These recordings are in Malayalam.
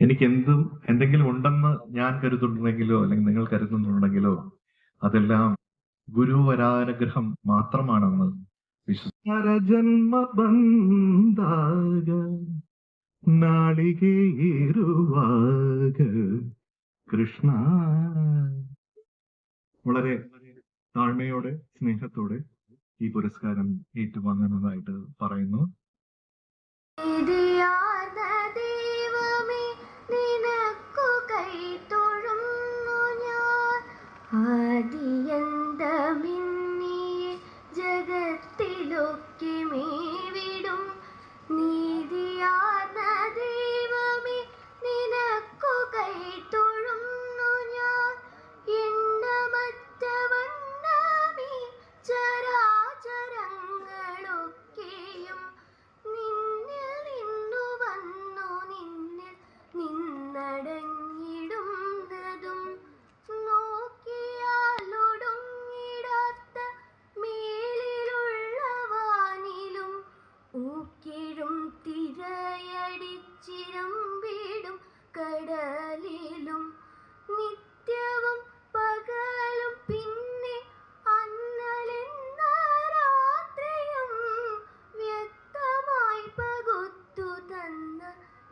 എനിക്ക് എന്തും എന്തെങ്കിലും ഉണ്ടെന്ന് ഞാൻ കരുതുന്നുണ്ടെങ്കിലോ അല്ലെങ്കിൽ നിങ്ങൾ കരുതുന്നുണ്ടെങ്കിലോ അതെല്ലാം ഗുരുവരാനുഗ്രഹം മാത്രമാണെന്ന് വിശ്വസിക്കാര ജന്മ ബന്ധാക നാളികേറുവാക കൃഷ്ണ. വളരെ താഴ്മയോടെ സ്നേഹത്തോടെ ഈ പുരസ്കാരം ഏറ്റുവാങ്ങുന്നതായിട്ട് പറയുന്നു. ആദിയന്തമിന്നിയെ ജഗത്തിലൊക്കെ മേവിടും നീതിയാർന്ന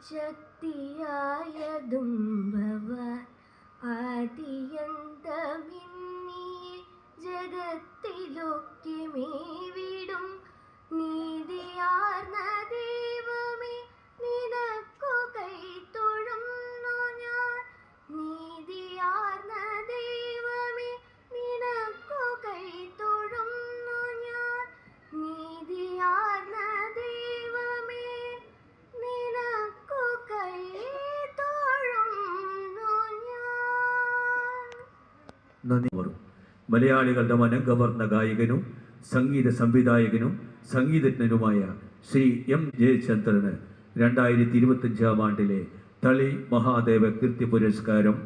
ശക്തിയായതും ഭവാൻ ആദിയന്തമിന്നിയെ ജഗത്തിലൊക്കെ മേവിടും നീതിയാർന്ന നന്ദി മലയാളികളുടെ മനം കവർന്ന ഗായകനും സംഗീത സംവിധായകനും സംഗീതജ്ഞനുമായ ശ്രീ എം ജയചന്ദ്രന് രണ്ടായിരത്തി ഇരുപത്തഞ്ചാം ആണ്ടിലെ തളി മഹാദേവ കീർത്തി പുരസ്കാരം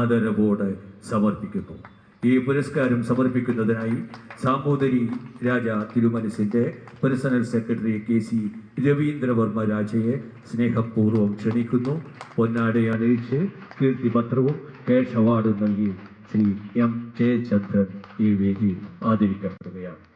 ആദരവോട് സമർപ്പിക്കുന്നു. ഈ പുരസ്കാരം സമർപ്പിക്കുന്നതിനായി Samoothiri Raja തിരുമനസിന്റെ personal secretary K C Raveendravarma രാജയെ സ്നേഹപൂർവം ക്ഷണിക്കുന്നു. പൊന്നാടെ അണിയിച്ച് കീർത്തിപത്രവും കേഷ് അവാർഡും നൽകി ശ്രീ എം ജയചന്ദ്രൻ ഈ വേദിയിൽ ആദരിക്കപ്പെടുകയാണ്.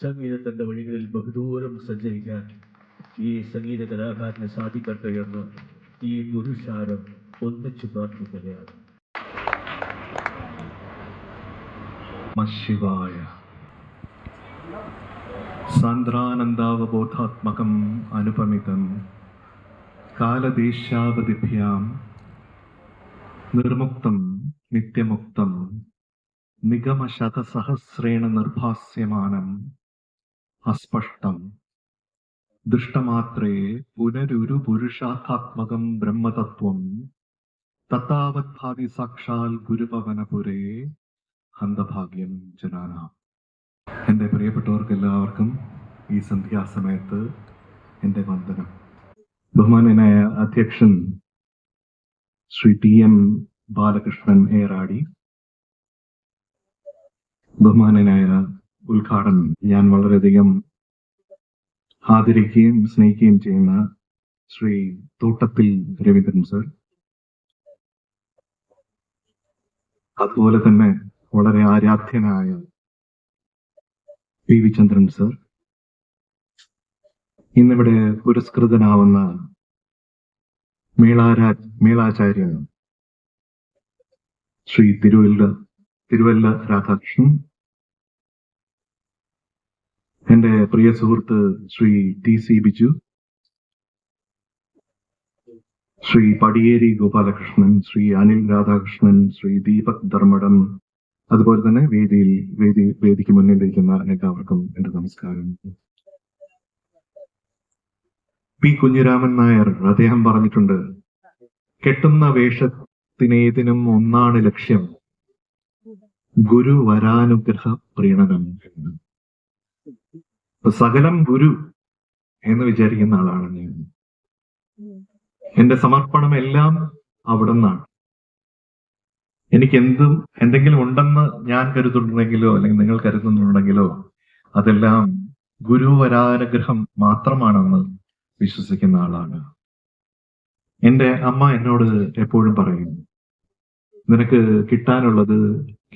സംഗീതത്തിന്റെ വഴികളിൽ ബഹുദൂരം സഞ്ചരിക്കാൻ ഈ സംഗീത കലാകാരന് സാധിക്കട്ടെ എന്ന് ഈ ഗുരുശാരം ഒന്നിച്ചു പ്രാർത്ഥിക്കുകയാണ് സാന്ദ്രാനന്ദാവബോധാത്മകം അനുപമിതം കാലദേശാവതിഭ്യാം നിർമുക്തം നിത്യമുക്തം നിഗമശതസഹസ്രേണ നിർഭാസ്യമാനം അസ്പഷ്ടം. ദൃഷ്ടമാത്രേ പുനരുരു പുരുഷാർത്ഥാത്മകം ബ്രഹ്മതത്വം. തത്താവത്ഭാതി സാക്ഷാൽ ഗുരുപവനപുരേ ഹന്തഭാഗ്യം ജനാന. എന്റെ പ്രിയപ്പെട്ടവർക്ക് എല്ലാവർക്കും ഈ സന്ധ്യാസമയത്ത് എന്റെ വന്ദനം. ബഹുമാനനായ അധ്യക്ഷൻ ശ്രീ ടി എം ബാലകൃഷ്ണൻ ഏറാടി. ബഹുമാനനായ ഉദ്ഘാടനം ഞാൻ വളരെയധികം ആദരിക്കുകയും സ്നേഹിക്കുകയും ചെയ്യുന്ന ശ്രീ തോട്ടത്തിൽ രവീന്ദ്രൻ സർ. അതുപോലെ തന്നെ വളരെ ആരാധ്യനായ പി വി ചന്ദ്രൻ സർ. ഇന്നിവിടെ പുരസ്കൃതനാവുന്ന മേളാരാ മേളാചാര്യൻ ശ്രീ തിരുവല്ല തിരുവല്ല രാധാകൃഷ്ണൻ എന്റെ പ്രിയ സുഹൃത്ത് ശ്രീ ടി സി ബിജു ശ്രീ പടിയേരി ഗോപാലകൃഷ്ണൻ ശ്രീ അനിൽ രാധാകൃഷ്ണൻ ശ്രീ ദീപക് ധർമ്മടം അതുപോലെ തന്നെ വേദിയിൽ വേദി വേദിക്ക് മുന്നിലിരിക്കുന്ന എല്ലാവർക്കും എന്റെ നമസ്കാരം. പി കുഞ്ഞിരാമൻ നായർ അദ്ദേഹം പറഞ്ഞിട്ടുണ്ട് കെട്ടുന്ന വേഷത്തിനേതിനും ഒന്നാണ് ലക്ഷ്യം ഗുരു വരാനുഗ്രഹ പ്രീണനം സകലം ഗുരു എന്ന് വിചാരിക്കുന്ന ആളാണ് ഞാൻ. എന്റെ സമർപ്പണം എല്ലാം അവിടെ നിന്നാണ് എനിക്ക് എന്തും എന്തെങ്കിലും ഉണ്ടെന്ന് ഞാൻ കരുതുന്നുണ്ടെങ്കിലോ അല്ലെങ്കിൽ നിങ്ങൾ കരുതുന്നുണ്ടെങ്കിലോ അതെല്ലാം ഗുരുവരാനുഗ്രഹം മാത്രമാണെന്ന് വിശ്വസിക്കുന്ന ആളാണ്. എന്റെ അമ്മ എന്നോട് എപ്പോഴും പറയും നിനക്ക് കിട്ടാനുള്ളത്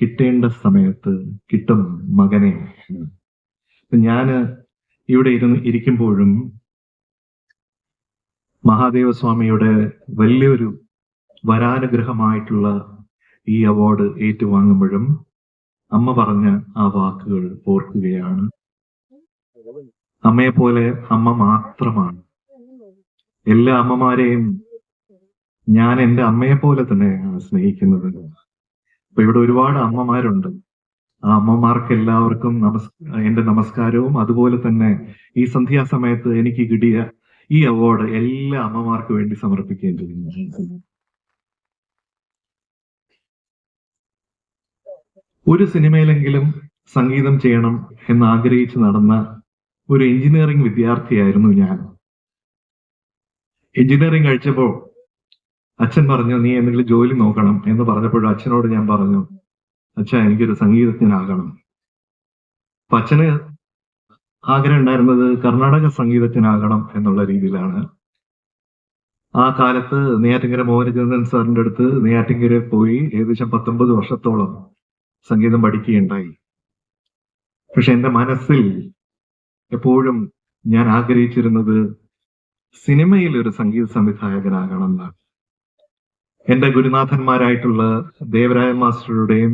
കിട്ടേണ്ട സമയത്ത് കിട്ടും മകനെ. ഞാൻ ഇവിടെ ഇരുന്ന് ഇരിക്കുമ്പോഴും മഹാദേവ സ്വാമിയുടെ വലിയൊരു വരാനുഗ്രഹമായിട്ടുള്ള ഈ അവാർഡ് ഏറ്റുവാങ്ങുമ്പോഴും അമ്മ പറഞ്ഞ ആ വാക്കുകൾ ഓർക്കുകയാണ്. അമ്മയെ പോലെ അമ്മ മാത്രമാണ്. എല്ലാ അമ്മമാരെയും ഞാൻ എന്റെ അമ്മയെ പോലെ തന്നെയാണ് സ്നേഹിക്കുന്നത്. അപ്പൊ ഇവിടെ ഒരുപാട് അമ്മമാരുണ്ട്. അമ്മമാർക്ക് എല്ലാവർക്കും നമസ് എന്റെ നമസ്കാരവും. അതുപോലെ തന്നെ ഈ സന്ധ്യാസമയത്ത് എനിക്ക് കിട്ടിയ ഈ അവാർഡ് എല്ലാ അമ്മമാർക്ക് വേണ്ടി സമർപ്പിക്കുകയും ചെയ്യുന്നു. ഒരു സിനിമയിലെങ്കിലും സംഗീതം ചെയ്യണം എന്ന് ആഗ്രഹിച്ച് നടന്ന ഒരു എഞ്ചിനീയറിംഗ് വിദ്യാർത്ഥിയായിരുന്നു ഞാൻ. എഞ്ചിനീയറിംഗ് കഴിച്ചപ്പോ അച്ഛൻ പറഞ്ഞു നീ എന്തെങ്കിലും ജോലി നോക്കണം എന്ന് പറഞ്ഞപ്പോഴും അച്ഛനോട് ഞാൻ പറഞ്ഞു അച്ഛാ എനിക്കൊരു സംഗീതജ്ഞനാകണം അപ്പൊ അച്ഛന് ആഗ്രഹം ഉണ്ടായിരുന്നത് കർണാടക സംഗീതജ്ഞനാകണം എന്നുള്ള രീതിയിലാണ്. ആ കാലത്ത് നെയ്യാറ്റിങ്കര മോഹനചന്ദ്രൻ സാറിന്റെ അടുത്ത് നെയ്യാറ്റിങ്കര പോയി ഏകദേശം പത്തൊമ്പത് വർഷത്തോളം സംഗീതം പഠിക്കുകയുണ്ടായി. പക്ഷെ എന്റെ മനസ്സിൽ എപ്പോഴും ഞാൻ ആഗ്രഹിച്ചിരുന്നത് സിനിമയിൽ ഒരു സംഗീത സംവിധായകനാകണം എന്നാണ്. എന്റെ ഗുരുനാഥന്മാരായിട്ടുള്ള ദേവരായ മാസ്റ്ററുടെയും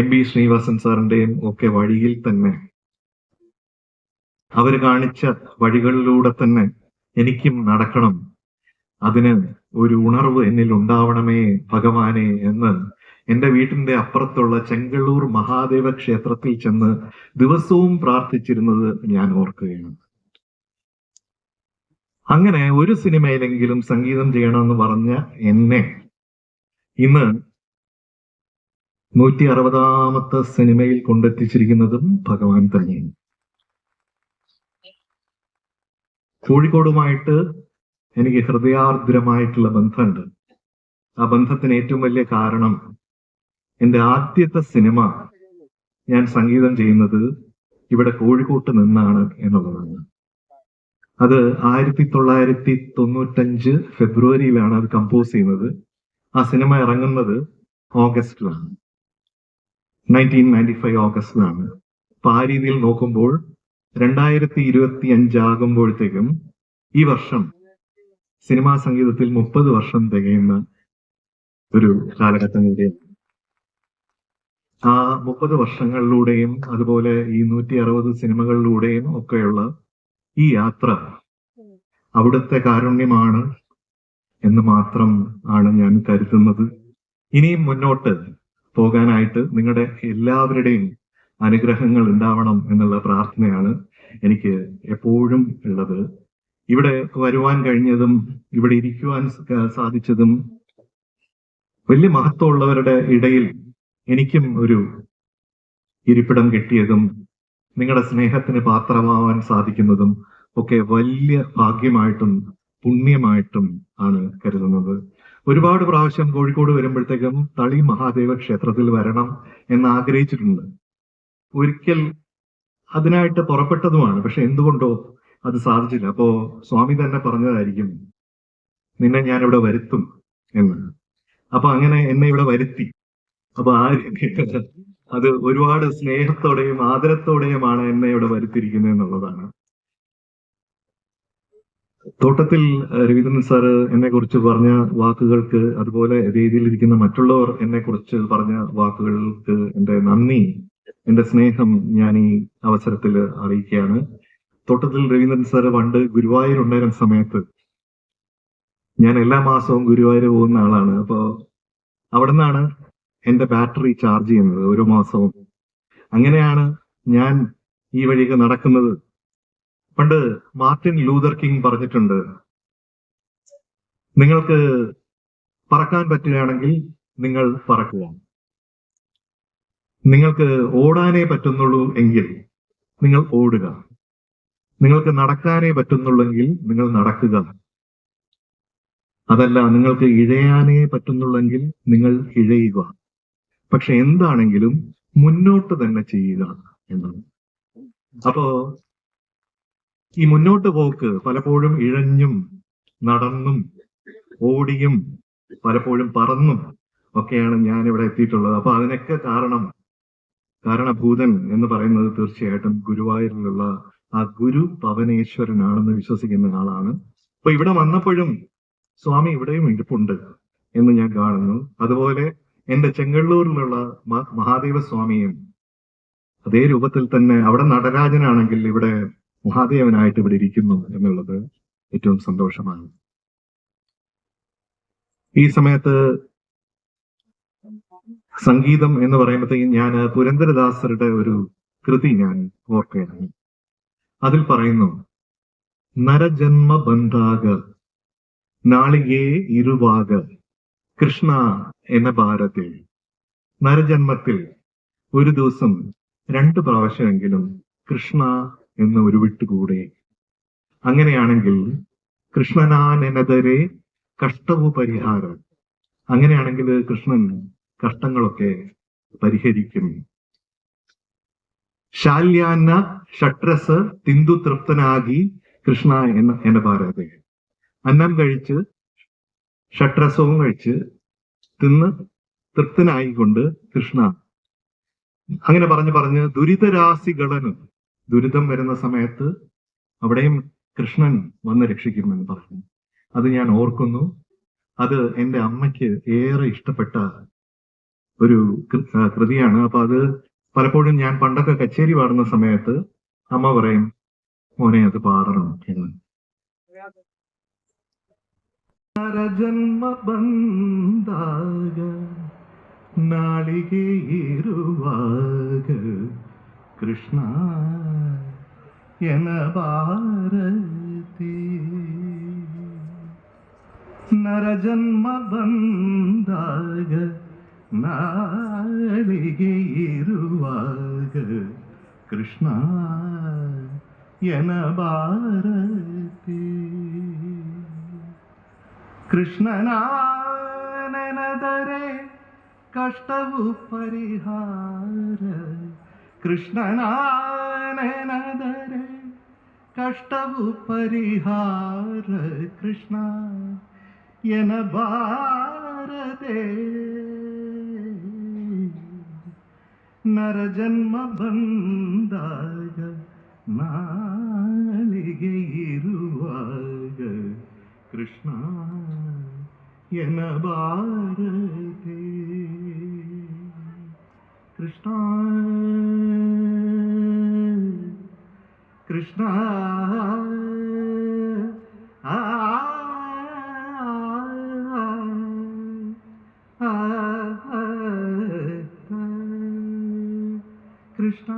എം ബി ശ്രീനിവാസൻ സാറിന്റെയും ഒക്കെ വഴിയിൽ തന്നെ. അവർ കാണിച്ച വഴികളിലൂടെ തന്നെ എനിക്കും നടക്കണം. അതിന് ഒരു ഉണർവ് എന്നിൽ ഉണ്ടാവണമേ ഭഗവാനെ എന്ന് എന്റെ വീട്ടിന്റെ അപ്പുറത്തുള്ള ചെങ്കള്ളൂർ മഹാദേവ ക്ഷേത്രത്തിൽ ചെന്ന് ദിവസവും പ്രാർത്ഥിച്ചിരുന്നത് ഞാൻ ഓർക്കുകയാണ്. അങ്ങനെ ഒരു സിനിമയിലെങ്കിലും സംഗീതം ചെയ്യണമെന്ന് പറഞ്ഞ എന്നെ ഇന്ന് നൂറ്റി അറുപതാമത്തെ സിനിമയിൽ കൊണ്ടെത്തിച്ചിരിക്കുന്നതും ഭഗവാൻ തന്നെയാണ് കോഴിക്കോടുമായിട്ട് എനിക്ക് ഹൃദയാർദ്രമായിട്ടുള്ള ബന്ധമുണ്ട്. ആ ബന്ധത്തിന് ഏറ്റവും വലിയ കാരണം എന്റെ ആദ്യത്തെ സിനിമ ഞാൻ സംഗീതം ചെയ്യുന്നത് ഇവിടെ കോഴിക്കോട്ട് നിന്നാണ് എന്നുള്ളതാണ്. അത് ആയിരത്തി തൊള്ളായിരത്തി തൊണ്ണൂറ്റഞ്ച് ഫെബ്രുവരിയിലാണ് അത് കമ്പോസ് ചെയ്യുന്നത്. ആ സിനിമ ഇറങ്ങുന്നത് ഓഗസ്റ്റിലാണ്. നയന്റീൻ നയന്റി ഫൈവ് ഓഗസ്റ്റിലാണ് അപ്പൊ ആ രീതിയിൽ നോക്കുമ്പോൾ രണ്ടായിരത്തി ഇരുപത്തി അഞ്ചാകുമ്പോഴത്തേക്കും ഈ വർഷം സിനിമാ സംഗീതത്തിൽ മുപ്പത് വർഷം തികയുന്ന ഒരു കാലഘട്ടം കൂടിയാണ് ആ മുപ്പത് വർഷങ്ങളിലൂടെയും അതുപോലെ ഈ നൂറ്റി അറുപത് സിനിമകളിലൂടെയും ഒക്കെയുള്ള ഈ യാത്ര അവിടുത്തെ കാരുണ്യമാണ് എന്ന് മാത്രം ആണ് ഞാൻ കരുതുന്നത്. ഇനിയും മുന്നോട്ട് പോകാനായിട്ട് നിങ്ങളുടെ എല്ലാവരുടെയും അനുഗ്രഹങ്ങൾ ഉണ്ടാവണം എന്നുള്ള പ്രാർത്ഥനയാണ് എനിക്ക് എപ്പോഴും ഉള്ളത്. ഇവിടെ വരുവാൻ കഴിഞ്ഞതും ഇവിടെ ഇരിക്കുവാൻ സാധിച്ചതും വലിയ മഹത്വമുള്ളവരുടെ ഇടയിൽ എനിക്കും ഒരു ഇരിപ്പിടം കിട്ടിയതും നിങ്ങളുടെ സ്നേഹത്തിന് പാത്രമാവാൻ സാധിക്കുന്നതും ഒക്കെ വലിയ ഭാഗ്യമായിട്ടും പുണ്യമായിട്ടും ആണ് കരുതുന്നത്. ഒരുപാട് പ്രാവശ്യം കോഴിക്കോട് വരുമ്പോഴത്തേക്കും തളി മഹാദേവ ക്ഷേത്രത്തിൽ വരണം എന്ന് ആഗ്രഹിച്ചിട്ടുണ്ട് ഒരിക്കൽ അതിനായിട്ട് പുറപ്പെട്ടതുമാണ്. പക്ഷെ എന്തുകൊണ്ടോ അത് സാധിച്ചില്ല. അപ്പോ സ്വാമി തന്നെ പറഞ്ഞതായിരിക്കും നിന്നെ ഞാൻ ഇവിടെ വരുത്തും എന്ന്. അപ്പൊ അങ്ങനെ എന്നെ ഇവിടെ വരുത്തി. അപ്പൊ ആ അത് ഒരുപാട് സ്നേഹത്തോടെയും ആദരത്തോടെയുമാണ് എന്നെ ഇവിടെ വരുത്തിയിരിക്കുന്നത് എന്നുള്ളതാണ്. തോട്ടത്തിൽ രവീന്ദ്രൻ സാർ എന്നെ കുറിച്ച് പറഞ്ഞ വാക്കുകൾക്ക് അതുപോലെ രീതിയിലിരിക്കുന്ന മറ്റുള്ളവർ എന്നെ കുറിച്ച് പറഞ്ഞ വാക്കുകൾക്ക് എന്റെ നന്ദി എന്റെ സ്നേഹം ഞാൻ ഈ അവസരത്തിൽ അറിയിക്കുകയാണ്. തോട്ടത്തിൽ രവീന്ദ്രൻ സാർ പണ്ട് ഗുരുവായൂർ ഉണ്ടായിരുന്ന സമയത്ത് ഞാൻ എല്ലാ മാസവും ഗുരുവായൂർ പോകുന്ന ആളാണ്. അപ്പോ അവിടെ നിന്നാണ് എന്റെ ബാറ്ററി ചാർജ് ചെയ്യുന്നത് ഓരോ മാസവും. അങ്ങനെയാണ് ഞാൻ ഈ വഴിയൊക്കെ നടക്കുന്നത്. പണ്ട് മാർട്ടിൻ ലൂതർ കിങ് പറഞ്ഞിട്ടുണ്ട് നിങ്ങൾക്ക് പറക്കാൻ പറ്റുകയാണെങ്കിൽ നിങ്ങൾ പറക്കുക. നിങ്ങൾക്ക് ഓടാനേ പറ്റുന്നുള്ളൂ എങ്കിൽ നിങ്ങൾ ഓടുക. നിങ്ങൾക്ക് നടക്കാനേ പറ്റുന്നുള്ളെങ്കിൽ നിങ്ങൾ നടക്കുക. അതല്ല നിങ്ങൾക്ക് ഇഴയാനേ പറ്റുന്നുള്ളെങ്കിൽ നിങ്ങൾ ഇഴയുക. പക്ഷെ എന്താണെങ്കിലും മുന്നോട്ട് തന്നെ ചെയ്യുക എന്നാണ്. അപ്പോ ഈ മുന്നോട്ട് പോക്ക് പലപ്പോഴും ഇഴഞ്ഞും നടന്നും ഓടിയും പലപ്പോഴും പറന്നും ഒക്കെയാണ് ഞാൻ ഇവിടെ എത്തിയിട്ടുള്ളത്. അപ്പൊ അതിനൊക്കെ കാരണം കാരണഭൂതൻ എന്ന് പറയുന്നത് തീർച്ചയായിട്ടും ഗുരുവായൂരിലുള്ള ആ ഗുരു പവനേശ്വരനാണെന്ന് വിശ്വസിക്കുന്ന ആളാണ്. അപ്പൊ ഇവിടെ വന്നപ്പോഴും സ്വാമി ഇവിടെയും ഇരിപ്പുണ്ട് എന്ന് ഞാൻ കാണുന്നു. അതുപോലെ എന്റെ ചെങ്ങള്ളൂരിലുള്ള മഹാദേവ സ്വാമിയും അതേ രൂപത്തിൽ തന്നെ അവിടെ നടരാജനാണെങ്കിൽ ഇവിടെ മഹാദേവനായിട്ട് ഇവിടെ ഇരിക്കുന്നു എന്നുള്ളത് ഏറ്റവും സന്തോഷമാണ്. ഈ സമയത്ത് സംഗീതം എന്ന് പറയുമ്പോഴത്തേക്കും ഞാൻ പുരന്ദരദാസരുടെ ഒരു കൃതി ഞാൻ ഓർക്കുകയാണ്. അതിൽ പറയുന്നു നരജന്മ ബന്ധാക നാളികേ ഇരുവാക കൃഷ്ണ എന്ന ഭാരത്തിൽ നരജന്മത്തിൽ ഒരു ദിവസം രണ്ട് പ്രാവശ്യമെങ്കിലും കൃഷ്ണ എന്ന് ഒരു വിട്ടുകൂടെ. അങ്ങനെയാണെങ്കിൽ കൃഷ്ണനാനെതിരെ കഷ്ടവും പരിഹാരം. അങ്ങനെയാണെങ്കിൽ കൃഷ്ണൻ കഷ്ടങ്ങളൊക്കെ പരിഹരിക്കും. ശാല്യാന്ന ഷട്രസ് തിന്തു തൃപ്തനാകി കൃഷ്ണ എന്ന എന്ന ഭാരതെ അന്നം കഴിച്ച് ഷട്രസവും കഴിച്ച് തിന്ന് തൃപ്തനായിക്കൊണ്ട് കൃഷ്ണ. അങ്ങനെ പറഞ്ഞു പറഞ്ഞ് ദുരിതരാശികളന് ദുരിതം വരുന്ന സമയത്ത് അവിടെയും കൃഷ്ണൻ വന്ന് രക്ഷിക്കുമെന്ന് പറഞ്ഞു. അത് ഞാൻ ഓർക്കുന്നു. അത് എന്റെ അമ്മയ്ക്ക് ഏറെ ഇഷ്ടപ്പെട്ട ഒരു കൃതിയാണ്. അപ്പൊ അത് പലപ്പോഴും ഞാൻ പണ്ടൊക്കെ കച്ചേരി പാടുന്ന സമയത്ത് അമ്മ പറയും മോനെ അത് പാടണം. എന്ന്. ജന്മബന്ധാക നാളികേരുവാക കൃഷ്ണ എന ഭാരതി നരജന്മ ബന്ധാക നാളികേരുവാക കൃഷ്ണ എന ഭാരതി കൃഷ്ണനാനനദരെ കഷ്ടവു പരിഹാര കൃഷ്ണനാനനദരെ കഷ്ടവു ಕೃಷ್ಣನಾನೆ ನದರೆ ಕಷ್ಟವು ಪರಿಹಾರ ಕೃಷ್ಣ ಎನಬಾರದೆ ನರ ಜನ್ಮ ಬಂದಾಗ ನಾಳಿಗೆ ಇರುವಾಗ ಕೃಷ್ಣ ಎನಬಾರದೆ ആ, ആ, കൃഷ്ണ.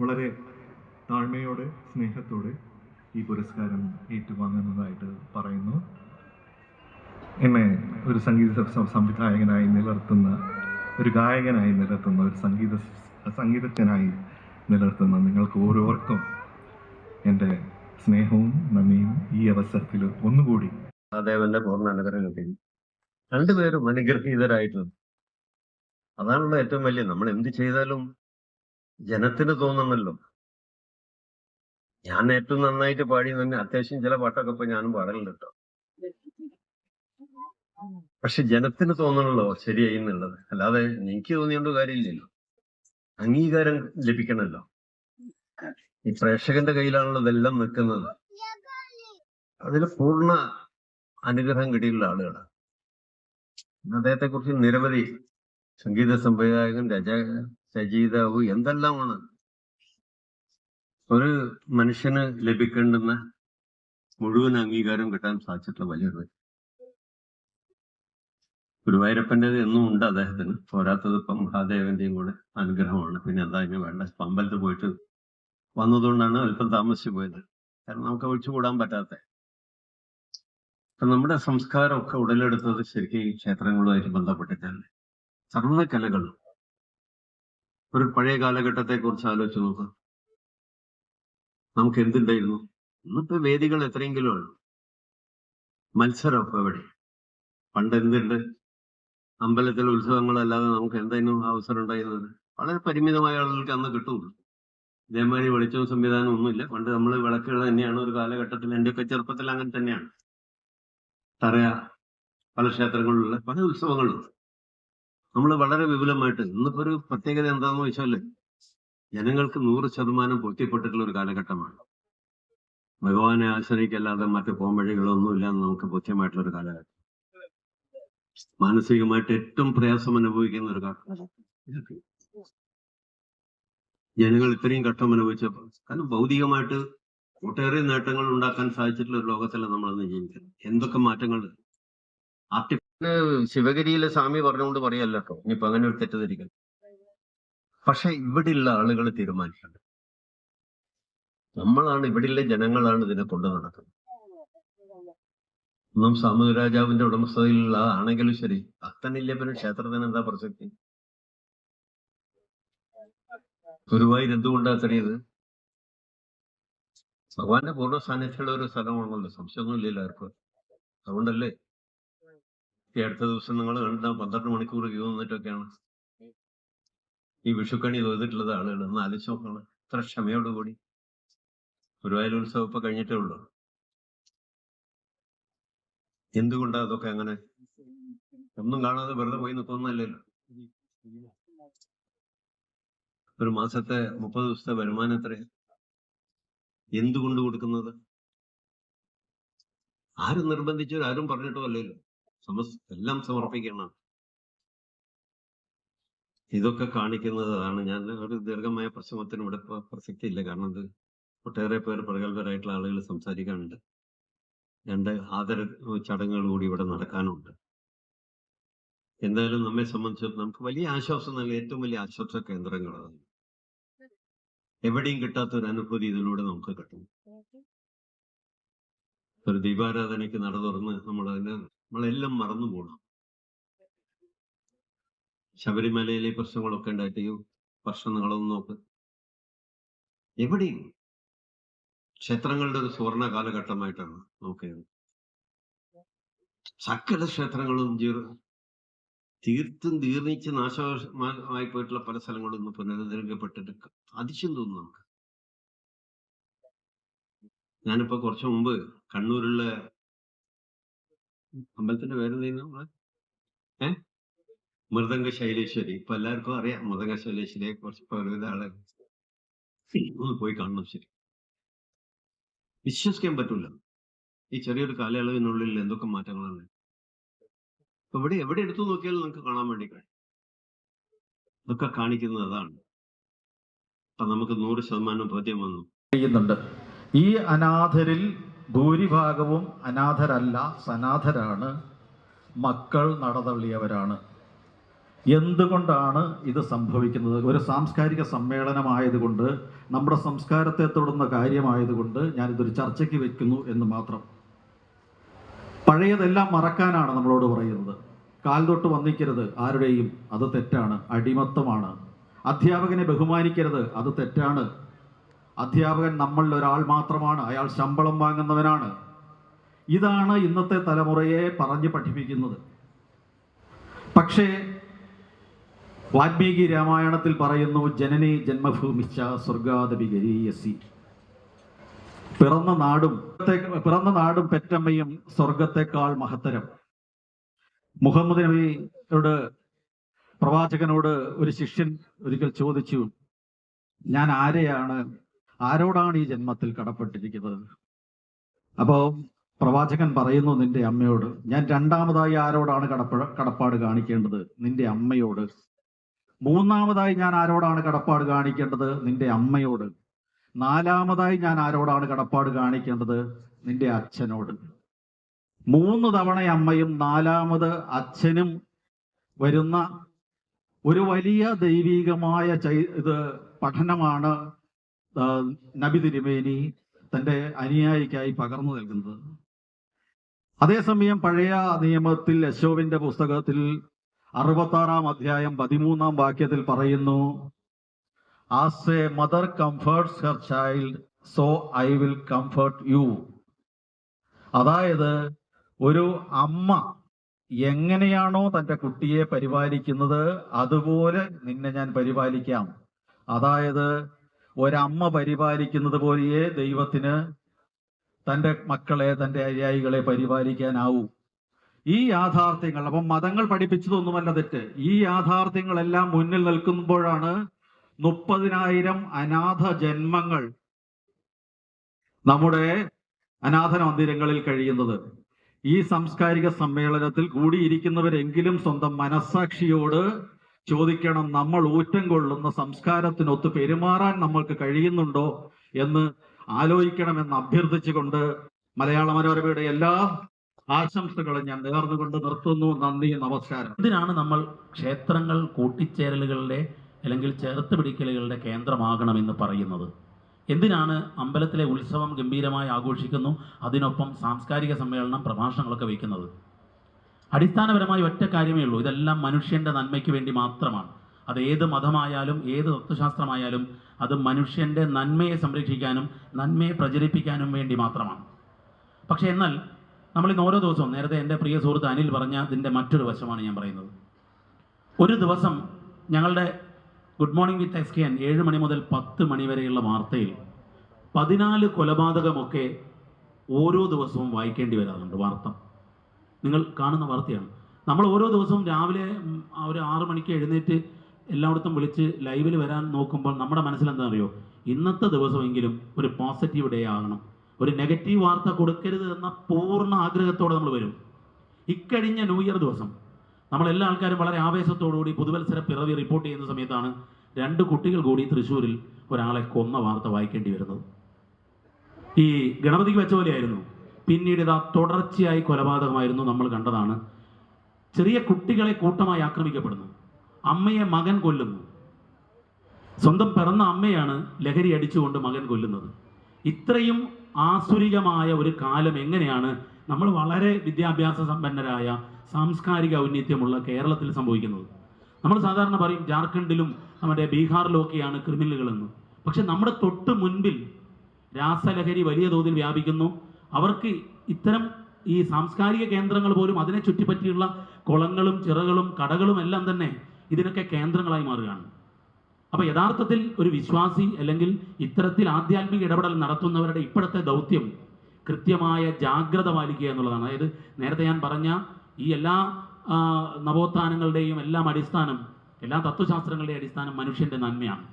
വളരെ താഴ്മയോടെ സ്നേഹത്തോടെ ഈ പുരസ്കാരം ഏറ്റുവാങ്ങുന്നതായിട്ട് പറയുന്നു. എന്നെ ഒരു സംഗീത സംവിധായകനായി നിലർത്തുന്ന ഒരു ഗായകനായി നിലർത്തുന്ന ഒരു സംഗീത സംഗീതജ്ഞനായി നിലർത്തുന്ന നിങ്ങൾക്ക് ഓരോർക്കും എന്റെ സ്നേഹവും നന്ദിയും ഈ അവസരത്തിൽ ഒന്നുകൂടി. ദേവന്റെ പൂർണ അനുഗ്രഹം കിട്ടി രണ്ടുപേരും അനുഗ്രഹീതരായിട്ടുണ്ട്. അതാണല്ലോ ഏറ്റവും വലിയ. നമ്മൾ എന്ത് ചെയ്താലും ജനത്തിന് തോന്നണമല്ലോ ഞാൻ ഏറ്റവും നന്നായിട്ട് പാടി തന്നെ അത്യാവശ്യം ചില പാട്ടൊക്കെ ഇപ്പൊ ഞാനും പാടലുണ്ട് കേട്ടോ പക്ഷെ ജനത്തിന് തോന്നണല്ലോ ശരിയായി എന്നുള്ളത്. അല്ലാതെ എനിക്ക് തോന്നിയോണ്ട് കാര്യമില്ലല്ലോ. അംഗീകാരം ലഭിക്കണല്ലോ. ഈ പ്രേക്ഷകന്റെ കയ്യിലാണല്ലോ ഇതെല്ലാം നിൽക്കുന്നത് അതിൽ പൂർണ അനുഗ്രഹം കിട്ടിയിട്ടുള്ള ആളുകളാണ്. അദ്ദേഹത്തെ കുറിച്ച് നിരവധി സംഗീത സംവിധായകൻ രച രചയിതാവ് എന്തെല്ലാമാണ് ഒരു മനുഷ്യന് ലഭിക്കേണ്ടുന്ന മുഴുവൻ അംഗീകാരം കിട്ടാൻ സാധിച്ചിട്ടുള്ള വലിയൊരു. ഗുരുവായൂരപ്പന്റെത് എന്നും ഉണ്ട് അദ്ദേഹത്തിന്. പോരാത്തത് ഇപ്പം മഹാദേവന്റെയും കൂടെ അനുഗ്രഹമാണ്. പിന്നെ എന്താ ഇനി വേണ്ട പമ്പലത്ത് പോയിട്ട് വന്നതുകൊണ്ടാണ് അല്പം താമസിച്ചു പോയത്. കാരണം നമുക്ക് ഒഴിച്ചുകൂടാൻ പറ്റാത്ത. നമ്മുടെ സംസ്കാരമൊക്കെ ഉടലെടുത്തത് ശരിക്കും ഈ ക്ഷേത്രങ്ങളുമായിട്ട് ബന്ധപ്പെട്ടിട്ടല്ലേ സർവ കലകളും ഒരു പഴയ കാലഘട്ടത്തെ കുറിച്ച് ആലോചിച്ച് നോക്കുക നമുക്ക് എന്തുണ്ടായിരുന്നു ഇന്നിപ്പോ വേദികൾ എത്രയെങ്കിലും ഉള്ളു. മത്സരം ഇപ്പൊ എവിടെ? പണ്ട് എന്തുണ്ട്? അമ്പലത്തിൽ ഉത്സവങ്ങളല്ലാതെ നമുക്ക് എന്തായിരുന്നു അവസരം ഉണ്ടായിരുന്നത്? വളരെ പരിമിതമായ ആളുകൾക്ക് അന്ന് കിട്ടുള്ളൂ. ഇതേമാതിരി വെളിച്ചവും സംവിധാനം ഒന്നുമില്ല. പണ്ട് നമ്മൾ വിളക്കുകൾ തന്നെയാണ് ഒരു കാലഘട്ടത്തിൽ എന്റെയൊക്കെ ചെറുപ്പത്തിൽ അങ്ങനെ തന്നെയാണ്. തറയ പല ക്ഷേത്രങ്ങളിലുള്ള പല ഉത്സവങ്ങളുണ്ട്. നമ്മൾ വളരെ വിപുലമായിട്ട് ഇന്നിപ്പോ ഒരു പ്രത്യേകത എന്താണെന്ന് വെച്ചാൽ ജനങ്ങൾക്ക് നൂറ് ശതമാനം ബോധ്യപ്പെട്ടിട്ടുള്ള ഒരു കാലഘട്ടമാണ്. ഭഗവാനെ ആശ്രയിക്കല്ലാതെ മറ്റു പോംവഴികളൊന്നുമില്ല എന്ന് നമുക്ക് ബോധ്യമായിട്ടുള്ള ഒരു കാലഘട്ടം. മാനസികമായിട്ട് ഏറ്റവും പ്രയാസം അനുഭവിക്കുന്ന ഒരു കാലഘട്ടം. ജനങ്ങൾ ഇത്രയും ഘട്ടം അനുഭവിച്ചപ്പോൾ കാരണം ഭൗതികമായിട്ട് ഒട്ടേറെ നേട്ടങ്ങൾ ഉണ്ടാക്കാൻ സാധിച്ചിട്ടുള്ള ഒരു ലോകത്തിലാണ് നമ്മൾ ജീവിക്കുന്നത്. എന്തൊക്കെ മാറ്റങ്ങൾ? ആർട്ടി ശിവഗിരിയിലെ സ്വാമി പറഞ്ഞുകൊണ്ട് പറയല്ലോ ഇനിയിപ്പോ അങ്ങനെ ഒരു തെറ്റിദ്ധരിക്കൽ പക്ഷെ ഇവിടെയുള്ള ആളുകൾ തീരുമാനിക്കേണ്ടത് നമ്മളാണ് ഇവിടെയുള്ള ജനങ്ങളാണ് ഇതിനെ കൊണ്ടു നടക്കുന്നത്. ഒന്നും സാമൂഹ്യരാജാവിന്റെ ഉടമസ്ഥതയിലുള്ള ആണെങ്കിലും ശരി. ഭക്തനില്ല പിന്നെ ക്ഷേത്രത്തിന് എന്താ പ്രസക്തി? ഗുരുവായൂർ എന്തുകൊണ്ടാ അത്രയത് ഭഗവാന്റെ പൂർണ സാന്നിധ്യമുള്ള ഒരു സ്ഥലമാണല്ലോ. സംശയമൊന്നുമില്ലല്ലോ ആർക്കും. അതുകൊണ്ടല്ലേ ഈ അടുത്ത ദിവസം നിങ്ങൾ കണ്ട പന്ത്രണ്ട് മണിക്കൂർ ക്യൂ നിന്നിട്ടൊക്കെയാണ്. ഈ വിഷുക്കണി തോന്നിട്ടുള്ളത് ആളുകൾ ഒന്ന് ആലോചിച്ച് നോക്കണം. ഇത്ര ക്ഷമയോടുകൂടി. ഗുരുവായൂർ ഉത്സവം ഇപ്പൊ കഴിഞ്ഞിട്ടേ ഉള്ളൂ. എന്തുകൊണ്ടാ അതൊക്കെ അങ്ങനെ? ഒന്നും കാണാതെ വെറുതെ പോയി നിൽക്കുന്നല്ലോ ഒരു മാസത്തെ മുപ്പത് ദിവസത്തെ വരുമാനം എത്ര എന്തുകൊണ്ട് കൊടുക്കുന്നത്? ആരും നിർബന്ധിച്ചോ ആരും പറഞ്ഞിട്ടോ അല്ലല്ലോ. സമസ് എല്ലാം സമർപ്പിക്കണം. ഇതൊക്കെ കാണിക്കുന്നതാണ്. ഞാൻ ഒരു ദീർഘമായ പ്രശ്നത്തിന് ഇവിടെ പ്രസക്തി പ്രസക്തിയില്ല. കാരണം ഇത് ഒട്ടേറെ പേർ പ്രഗത്ഭരായിട്ടുള്ള ആളുകൾ സംസാരിക്കാനുണ്ട്. രണ്ട് ആദര ചടങ്ങുകൾ കൂടി ഇവിടെ നടക്കാനുണ്ട്. എന്തായാലും നമ്മെ സംബന്ധിച്ച് നമുക്ക് വലിയ ആശ്വാസം നൽകിയ ഏറ്റവും വലിയ ആശ്വാസ കേന്ദ്രങ്ങളാണ് എവിടെയും കിട്ടാത്ത ഒരു അനുഭൂതി ഇതിലൂടെ നമുക്ക് കിട്ടും. ഒരു ദീപാരാധനയ്ക്ക് നട തുറന്ന് നമ്മൾ അതിനെ നമ്മളെല്ലാം മറന്നു പോകണം ശബരിമലയിലെ പ്രശ്നങ്ങളൊക്കെ ഉണ്ടായിട്ട് ഈ വർഷം നിങ്ങളൊന്ന് നോക്ക്. എവിടെയും ക്ഷേത്രങ്ങളുടെ ഒരു സുവർണ കാലഘട്ടമായിട്ടാണ് നോക്കുന്നത് സകല ക്ഷേത്രങ്ങളും തീർത്തും തീർണിച്ച് നാശമായി പോയിട്ടുള്ള പല സ്ഥലങ്ങളും ഇന്ന് പുനരുദ്ധരിക്കപ്പെട്ടിട്ട് അതിശയം തോന്നുന്നു നമുക്ക്. ഞാനിപ്പോ കുറച്ചു മുമ്പ് കണ്ണൂരുള്ള അമ്പലത്തിന്റെ പേരെന്തായിരുന്നു ഏ? മൃദംഗ ശൈലേശ്വരി ഇപ്പൊ എല്ലാവർക്കും അറിയാം മൃദംഗ ശൈലേശ്വരിയെ കുറച്ച് പലവിധ ആളെ ഒന്ന് പോയി കാണണം ശരി. വിശ്വസിക്കാൻ പറ്റൂല. ഈ ചെറിയൊരു കാലയളവിനുള്ളിൽ എന്തൊക്കെ മാറ്റങ്ങളാണ്? എവിടെ എവിടെ എടുത്തു നോക്കിയാലും നിങ്ങൾക്ക് കാണാൻ വേണ്ടി കഴിയും. ഇതൊക്കെ കാണിക്കുന്നത് അതാണ്. അപ്പൊ നമുക്ക് നൂറ് ശതമാനം ബോധ്യം വന്നു. ചെയ്യുന്നുണ്ട്. ഈ അനാഥരിൽ ഭൂരിഭാഗവും അനാഥരല്ല സനാഥരാണ്. മക്കൾ നടതള്ളിയവരാണ്. എന്തുകൊണ്ടാണ് ഇത് സംഭവിക്കുന്നത്? ഒരു സാംസ്കാരിക സമ്മേളനമായതുകൊണ്ട് നമ്മുടെ സംസ്കാരത്തെ തൊടുന്ന കാര്യമായതുകൊണ്ട് ഞാനിതൊരു ചർച്ചയ്ക്ക് വെക്കുന്നു എന്ന് മാത്രം. പഴയതെല്ലാം മറക്കാനാണ് നമ്മളോട് പറയുന്നത്. കാൽ തൊട്ട് വന്നിക്കരുത് ആരുടെയും അത് തെറ്റാണ് അടിമത്തമാണ്. അധ്യാപകനെ ബഹുമാനിക്കരുത് അത് തെറ്റാണ്. അധ്യാപകൻ നമ്മളിൽ ഒരാൾ മാത്രമാണ് അയാൾ ശമ്പളം വാങ്ങുന്നവനാണ്. ഇതാണ് ഇന്നത്തെ തലമുറയെ പറഞ്ഞ് പഠിപ്പിക്കുന്നത്. പക്ഷേ വാൽമീകി രാമായണത്തിൽ പറയുന്നു ജനനി ജന്മഭൂമിച്ച സ്വർഗാദപികരീയസി പിറന്ന നാടും പിറന്ന നാടും പെറ്റമ്മയും സ്വർഗത്തെക്കാൾ മഹത്തരം. മുഹമ്മദ് നബിയോട് പ്രവാചകനോട് ഒരു ശിഷ്യൻ ഒരിക്കൽ ചോദിച്ചു ഞാൻ ആരെയാണ്? ആരോടാണ് ഈ ജന്മത്തിൽ കടപ്പെട്ടിരിക്കുന്നത്? അപ്പോ പ്രവാചകൻ പറയുന്നു നിന്റെ അമ്മയോട് ഞാൻ രണ്ടാമതായി ആരോടാണ് കടപ്പ കടപ്പാട് കാണിക്കേണ്ടത്? നിന്റെ അമ്മയോട്. മൂന്നാമതായി ഞാൻ ആരോടാണ് കടപ്പാട് കാണിക്കേണ്ടത്? നിന്റെ അമ്മയോട്. നാലാമതായി ഞാൻ ആരോടാണ് കടപ്പാട് കാണിക്കേണ്ടത്? നിന്റെ അച്ഛനോട്. മൂന്ന് തവണ അമ്മയും നാലാമത് അച്ഛനും വരുന്ന ഒരു വലിയ ദൈവീകമായ ഇത് പഠനമാണ് നബി തിരുമേനി തന്റെ അനുയായിക്കായി പകർന്നു നൽകുന്നത്. അതേസമയം പഴയ നിയമത്തിൽ യശോവിന്റെ പുസ്തകത്തിൽ അറുപത്താറാം അധ്യായം പതിമൂന്നാം വാക്യത്തിൽ പറയുന്നു as a mother comforts her child so I will comfort you അതായത് ഒരു അമ്മ എങ്ങനെയാണോ തന്റെ കുട്ടിയെ പരിപാലിക്കുന്നത് അതുപോലെ നിന്നെ ഞാൻ പരിപാലിക്കാം. അതായത് ഒരമ്മ പരിപാലിക്കുന്നത് പോലെയേ ദൈവത്തിന് തന്റെ മക്കളെ തന്റെ അനുയായികളെ പരിപാലിക്കാനാവൂ. ഈ യാഥാർത്ഥ്യങ്ങൾ അപ്പം മതങ്ങൾ പഠിപ്പിച്ചതൊന്നുമല്ല തെറ്റ്. ഈ യാഥാർത്ഥ്യങ്ങളെല്ലാം മുന്നിൽ നിൽക്കുമ്പോഴാണ് മുപ്പതിനായിരം അനാഥ ജന്മങ്ങൾ നമ്മുടെ അനാഥ മന്ദിരങ്ങളിൽ കഴിയുന്നത്. ഈ സാംസ്കാരിക സമ്മേളനത്തിൽ കൂടിയിരിക്കുന്നവരെങ്കിലും സ്വന്തം മനസ്സാക്ഷിയോട് ചോദിക്കണം നമ്മൾ ഊറ്റം കൊള്ളുന്ന സംസ്കാരത്തിനൊത്ത് പെരുമാറാൻ നമ്മൾക്ക് കഴിയുന്നുണ്ടോ? എന്ന് ആലോചിക്കണമെന്ന് അഭ്യർത്ഥിച്ചുകൊണ്ട് മലയാള മനോരമയുടെ എല്ലാ ആശംസകളും ഞാൻ നേർന്നുകൊണ്ട് നിർത്തുന്നു. നന്ദി നമസ്കാരം. ഇതിനാണ് നമ്മൾ ക്ഷേത്രങ്ങൾ കൂട്ടിച്ചേരലുകളുടെ അല്ലെങ്കിൽ ചേർത്ത് പിടിക്കലുകളുടെ കേന്ദ്രമാകണമെന്ന് പറയുന്നത്? എന്തിനാണ് അമ്പലത്തിലെ ഉത്സവം ഗംഭീരമായി ആഘോഷിക്കുന്നു? അതിനൊപ്പം സാംസ്കാരിക സമ്മേളനം പ്രഭാഷണങ്ങളൊക്കെ വയ്ക്കുന്നത്. അടിസ്ഥാനപരമായി ഒറ്റ കാര്യമേ ഉള്ളൂ. ഇതെല്ലാം മനുഷ്യന്റെ നന്മയ്ക്ക് വേണ്ടി മാത്രമാണ്. അത് ഏത് മതമായാലും ഏത് തത്വശാസ്ത്രമായാലും അത് മനുഷ്യന്റെ നന്മയെ സംരക്ഷിക്കാനും നന്മയെ പ്രചരിപ്പിക്കാനും വേണ്ടി മാത്രമാണ്. പക്ഷേ എന്നാൽ നമ്മൾ ഇന്ന് ഓരോ ദിവസവും നേരത്തെ എന്റെ പ്രിയ സുഹൃത്ത് അനിൽ പറഞ്ഞ ഇതിന്റെ മറ്റൊരു വശമാണ് ഞാൻ പറയുന്നത്. ഒരു ദിവസം ഞങ്ങളുടെ good morning with S K N ഏഴ് മണി മുതൽ പത്ത് മണി വരെയുള്ള വാർത്തയിൽ പതിനാല് കൊലപാതകമൊക്കെ ഓരോ ദിവസവും വായിക്കേണ്ടി വരാറുണ്ട് വാർത്ത. നിങ്ങൾ കാണുന്ന വാർത്തയാണ്. നമ്മൾ ഓരോ ദിവസവും രാവിലെ ഒരു ആറ് മണിക്ക് എഴുന്നേറ്റ് എല്ലായിടത്തും വിളിച്ച് ലൈവിൽ വരാൻ നോക്കുമ്പോൾ നമ്മുടെ മനസ്സിൽ എന്താ അറിയോ ഇന്നത്തെ ദിവസമെങ്കിലും ഒരു പോസിറ്റീവ് ഡേ ആകണം. ഒരു നെഗറ്റീവ് വാർത്ത കൊടുക്കരുത് എന്ന പൂർണ ആഗ്രഹത്തോടെ നമ്മൾ വരും. ഇക്കഴിഞ്ഞ ന്യൂ ഇയർ ദിവസം നമ്മൾ എല്ലാ ആൾക്കാരും വളരെ ആവേശത്തോടുകൂടി പുതുവത്സര പിറവി റിപ്പോർട്ട് ചെയ്യുന്ന സമയത്താണ് രണ്ട് കുട്ടികൾ കൂടി തൃശ്ശൂരിൽ ഒരാളെ കൊന്ന വാർത്ത വായിക്കേണ്ടി വരുന്നത്. ഈ ഗണപതിക്ക് വെച്ച പോലെയായിരുന്നു. പിന്നീട് ഇതാ തുടർച്ചയായി കൊലപാതകമായിരുന്നു നമ്മൾ കണ്ടതാണ്. ചെറിയ കുട്ടികളെ കൂട്ടമായി ആക്രമിക്കപ്പെടുന്നു. അമ്മയെ മകൻ കൊല്ലുന്നു. സ്വന്തം പിറന്ന അമ്മയാണ് ലഹരി അടിച്ചുകൊണ്ട് മകൻ കൊല്ലുന്നത്. ഇത്രയും ആസുരികമായ ഒരു കാലം എങ്ങനെയാണ്? നമ്മൾ വളരെ വിദ്യാഭ്യാസ സമ്പന്നരായ സാംസ്കാരിക ഔന്നിത്യമുള്ള കേരളത്തിൽ സംഭവിക്കുന്നത്. നമ്മൾ സാധാരണ പറയും ജാർഖണ്ഡിലും നമ്മുടെ ബീഹാറിലും ഒക്കെയാണ് ക്രിമിനലുകളെന്ന്. പക്ഷെ നമ്മുടെ തൊട്ട് മുൻപിൽ രാസലഹരി വലിയ തോതിൽ വ്യാപിക്കുന്നു. അവർക്ക് ഇത്തരം ഈ സാംസ്കാരിക കേന്ദ്രങ്ങൾ പോലും അതിനെ ചുറ്റിപ്പറ്റിയുള്ള കുളങ്ങളും ചിറകളും കടകളും എല്ലാം തന്നെ ഇതിനൊക്കെ കേന്ദ്രങ്ങളായി മാറുകയാണ്. അപ്പൊ യഥാർത്ഥത്തിൽ ഒരു വിശ്വാസി അല്ലെങ്കിൽ ഇത്തരത്തിൽ ആധ്യാത്മിക ഇടപെടൽ നടത്തുന്നവരുടെ ഇപ്പോഴത്തെ ദൗത്യം കൃത്യമായ ജാഗ്രത പാലിക്കുക എന്നുള്ളതാണ്. അതായത് നേരത്തെ ഞാൻ പറഞ്ഞ ഈ എല്ലാ നവോത്ഥാനങ്ങളുടെയും എല്ലാം അടിസ്ഥാനം എല്ലാ തത്വശാസ്ത്രങ്ങളുടെയും അടിസ്ഥാനം മനുഷ്യന്റെ നന്മയാണ്.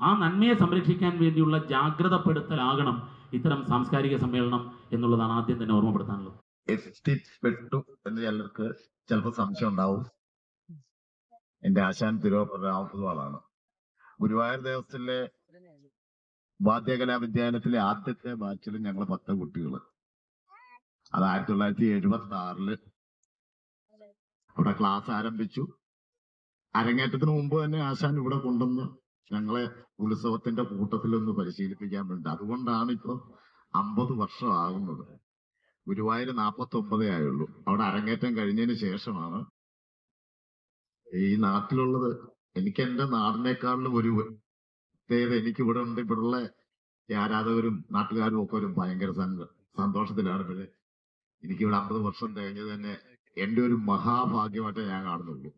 ആ നന്മയെ സംരക്ഷിക്കാൻ വേണ്ടിയുള്ള ജാഗ്രതപ്പെടുത്തലാകണം ഇത്തരം സാംസ്കാരിക സമ്മേളനം എന്നുള്ളതാണ് ആദ്യം തന്നെ ഓർമ്മപ്പെടുത്താനുള്ളത്. എന്ന് ചിലർക്ക് ചിലപ്പോൾ സംശയം ഉണ്ടാവും. എന്റെ ആശാൻ തിരുവപ്പുറമാണ് ഗുരുവായൂർ ദേവസ്വത്തിലെ വാദ്യകലാ വിദ്യാലയത്തിലെ ആദ്യത്തെ ബാച്ചിൽ ഞങ്ങൾ പത്ത് കുട്ടികൾ അത് ആയിരത്തി തൊള്ളായിരത്തി എഴുപത്തി ആറിൽ ഇവിടെ ക്ലാസ് ആരംഭിച്ചു. അരങ്ങേറ്റത്തിന് മുമ്പ് തന്നെ ആശാൻ ഇവിടെ കൊണ്ടുവന്ന് ഞങ്ങളെ ഉത്സവത്തിന്റെ കൂട്ടത്തിലൊന്ന് പരിശീലിപ്പിക്കാൻ വേണ്ടി. അതുകൊണ്ടാണ് ഇപ്പൊ അമ്പത് വർഷം ആകുന്നത്. ഗുരുവായൂർ നാപ്പത്തി ഒമ്പതേ ആയുള്ളൂ. അവിടെ അരങ്ങേറ്റം കഴിഞ്ഞതിന് ശേഷമാണ് ഈ നാട്ടിലുള്ളത് എനിക്ക് എന്റെ നാടിനേക്കാളിലും ഒരു പ്രത്യേകത എനിക്ക് ഇവിടെ ഉണ്ട്. ഇവിടുള്ള ഈ ആരാധകരും നാട്ടുകാരും ഒക്കെ ഒരു ഭയങ്കര സന്തോഷത്തിലാണ്. പിന്നെ എനിക്കിവിടെ അമ്പത് വർഷം കഴിഞ്ഞത് തന്നെ എന്റെ ഒരു മഹാഭാഗ്യമായിട്ടേ ഞാൻ കാണുന്നുള്ളൂ.